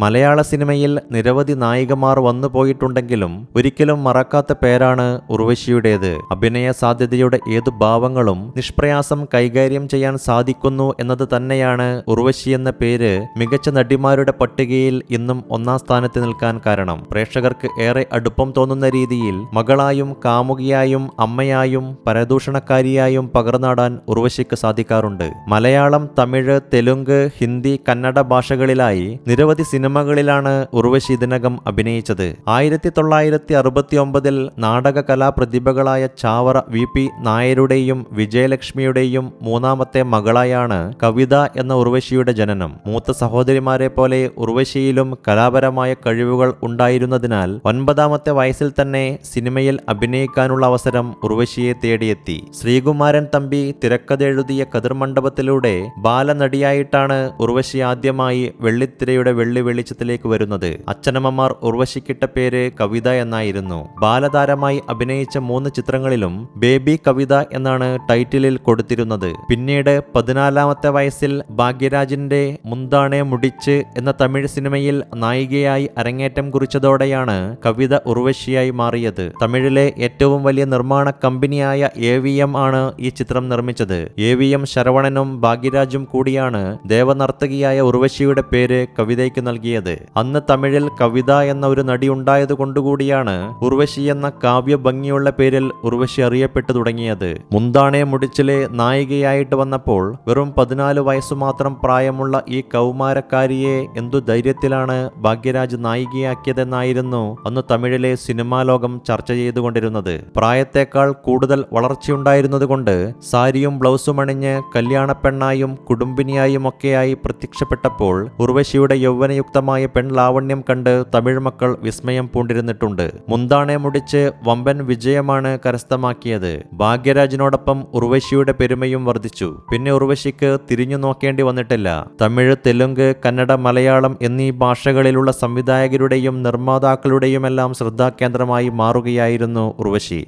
മലയാള സിനിമയിൽ നിരവധി നായികമാർ വന്നു പോയിട്ടുണ്ടെങ്കിലും ഒരിക്കലും മറക്കാത്ത പേരാണ് ഉർവശിയുടേത്. അഭിനയ സാധ്യതയുടെ ഏതു ഭാവങ്ങളും നിഷ്പ്രയാസം കൈകാര്യം ചെയ്യാൻ സാധിക്കുന്നു എന്നത് തന്നെയാണ് ഉർവശി എന്ന പേര് മികച്ച നടിമാരുടെ പട്ടികയിൽ ഇന്നും ഒന്നാം സ്ഥാനത്ത് നിൽക്കാൻ കാരണം. പ്രേക്ഷകർക്ക് ഏറെ അടുപ്പം തോന്നുന്ന രീതിയിൽ മകളായും കാമുകിയായും അമ്മയായും പരദൂഷണക്കാരിയായും പകർന്നാടാൻ ഉർവശിക്ക് സാധിക്കാറുണ്ട്. മലയാളം തമിഴ് തെലുങ്ക് ഹിന്ദി കന്നഡ ഭാഷകളിലായി നിരവധി സിനിമകളിലാണ് ഉർവശി ഇതിനകം അഭിനയിച്ചത്. ആയിരത്തി തൊള്ളായിരത്തി അറുപത്തി ഒമ്പതിൽ നാടക കലാപ്രതിഭകളായ ചാവറ വി പി നായരുടെയും വിജയലക്ഷ്മിയുടെയും മൂന്നാമത്തെ മകളായാണ് കവിത എന്ന ഉർവശിയുടെ ജനനം. മൂത്ത സഹോദരിമാരെ പോലെ ഉർവശിയിലും കലാപരമായ കഴിവുകൾ ഉണ്ടായിരുന്നതിനാൽ ഒൻപതാമത്തെ വയസ്സിൽ തന്നെ സിനിമയിൽ അഭിനയിക്കാനുള്ള അവസരം ഉർവശിയെ തേടിയെത്തി. ശ്രീകുമാരൻ തമ്പി തിരക്കഥെഴുതിയ കതിർമണ്ഡപത്തിലൂടെ ബാലനടിയായിട്ടാണ് ഉർവശി ആദ്യമായി വെള്ളിത്തിരയുടെ വെള്ളി വെളിച്ചത്തിലേക്ക് വരുന്നത്. അച്ഛനമ്മമാർ ഉർവശിക്കിട്ട പേര് കവിത എന്നായിരുന്നു. ബാലതാരമായി അഭിനയിച്ച മൂന്ന് ചിത്രങ്ങളിലും ബേബി കവിത എന്നാണ് ടൈറ്റിലിൽ കൊടുത്തിരുന്നത്. പിന്നീട് പതിനാലാമത്തെ വയസ്സിൽ ഭാഗ്യരാജിന്റെ മുന്താണെ മുടിച്ച് എന്ന തമിഴ് സിനിമയിൽ നായികയായി അരങ്ങേറ്റം കുറിച്ചതോടെയാണ് കവിത ഉർവശിയായി മാറിയത്. തമിഴിലെ ഏറ്റവും വലിയ നിർമ്മാണ കമ്പനിയായ എ ആണ് ഈ ചിത്രം നിർമ്മിച്ചത്. എ വി എം ശരവണനും ഭാഗ്യരാജും കൂടിയാണ് ദേവനർത്തകിയായ ഉർവശിയുടെ പേര് കവിതയ്ക്ക് നൽകിയത്. അന്ന് തമിഴിൽ കവിത എന്ന ഒരു നടി ഉണ്ടായത് കൊണ്ടുകൂടിയാണ് ഉർവശി എന്ന കാവ്യ ഭംഗിയുള്ള പേരിൽ ഉർവശി അറിയപ്പെട്ടു തുടങ്ങിയത്. മുന്താണെ മുടിച്ചിലെ നായികയായിട്ട് വന്നപ്പോൾ വെറും പതിനാല് വയസ്സു മാത്രം പ്രായമുള്ള ഈ കൗമാരക്കാരിയെ എന്തു ധൈര്യത്തിലാണ് ഭാഗ്യരാജ് നായികയാക്കിയതെന്നായിരുന്നു അന്ന് തമിഴിലെ സിനിമാ ലോകം ചർച്ച ചെയ്തുകൊണ്ടിരുന്നത്. പ്രായത്തേക്കാൾ കൂടുതൽ വളർച്ചയുണ്ടായിരുന്നതുകൊണ്ട് സാരിയും ബ്ലൗസും അണിഞ്ഞ് കല്യാണപ്പെണ്ണായും കുടുംബിനിയായും ഒക്കെയായി പ്രത്യക്ഷപ്പെട്ടപ്പോൾ ഉർവശിയുടെ യൗവനയുക്തമായ പെൺലാവണ്യം കണ്ട് തമിഴ് മക്കൾ വിസ്മയം പൂണ്ടിരുന്നിട്ടുണ്ട്. മുന്താണെ മുടിച്ച് വമ്പൻ വിജയമാണ് കരസ്ഥമാക്കിയത്. ഭാഗ്യരാജിനോടൊപ്പം ഉർവശിയുടെ പെരുമയും വർദ്ധിച്ചു. പിന്നെ ഉർവശിക്ക് തിരിഞ്ഞു നോക്കേണ്ടി വന്നിട്ടില്ല. തമിഴ് തെലുങ്ക് കന്നഡ മലയാളം എന്നീ ഭാഷകളിലുള്ള സംവിധായകരുടെയും നിർമ്മാതാക്കളുടെയുമെല്ലാം ശ്രദ്ധാകേന്ദ്രമായി മാറുകയായിരുന്നു ഉർവശി.